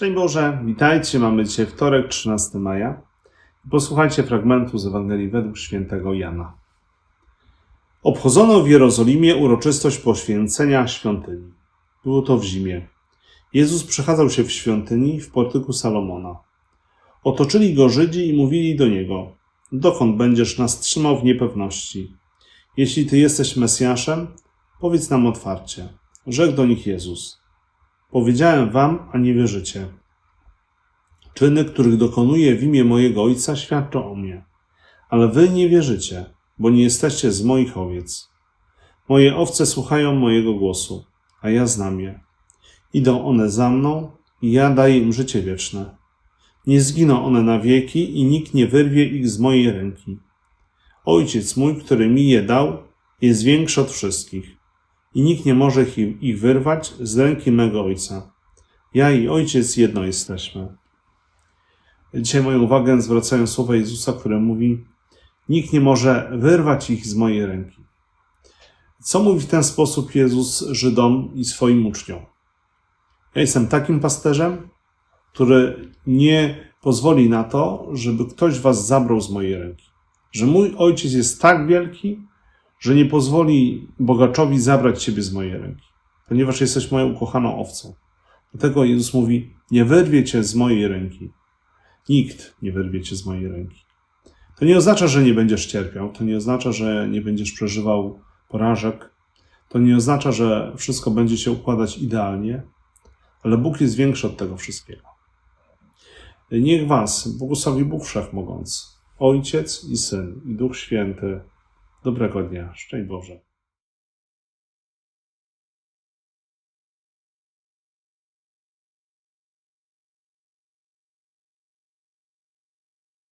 Szczęść Boże, witajcie. Mamy dzisiaj wtorek, 13 maja. Posłuchajcie fragmentu z Ewangelii według świętego Jana. Obchodzono w Jerozolimie uroczystość poświęcenia świątyni. Było to w zimie. Jezus przechadzał się w świątyni w portyku Salomona. Otoczyli go Żydzi i mówili do niego: Dokąd będziesz nas trzymał w niepewności? Jeśli ty jesteś Mesjaszem, powiedz nam otwarcie. Rzekł do nich Jezus: Powiedziałem wam, a nie wierzycie. Czyny, których dokonuję w imię mojego Ojca, świadczą o mnie. Ale wy nie wierzycie, bo nie jesteście z moich owiec. Moje owce słuchają mojego głosu, a ja znam je. Idą one za mną i ja daję im życie wieczne. Nie zginą one na wieki i nikt nie wyrwie ich z mojej ręki. Ojciec mój, który mi je dał, jest większy od wszystkich i nikt nie może ich, wyrwać z ręki mego Ojca. Ja i Ojciec jedno jesteśmy. Dzisiaj moją uwagę zwracają słowa Jezusa, które mówi: Nikt nie może wyrwać ich z mojej ręki. Co mówi w ten sposób Jezus Żydom i swoim uczniom? Ja jestem takim pasterzem, który nie pozwoli na to, żeby ktoś was zabrał z mojej ręki. Że mój ojciec jest tak wielki, że nie pozwoli bogaczowi zabrać ciebie z mojej ręki, ponieważ jesteś moją ukochaną owcą. Dlatego Jezus mówi: Nie wyrwie cię z mojej ręki. Nikt nie wyrwie cię z mojej ręki. To nie oznacza, że nie będziesz cierpiał, to nie oznacza, że nie będziesz przeżywał porażek, to nie oznacza, że wszystko będzie się układać idealnie, ale Bóg jest większy od tego wszystkiego. Niech Was błogosławi Bóg Wszechmogący, Ojciec i Syn i Duch Święty. Dobrego dnia. Szczęść Boże.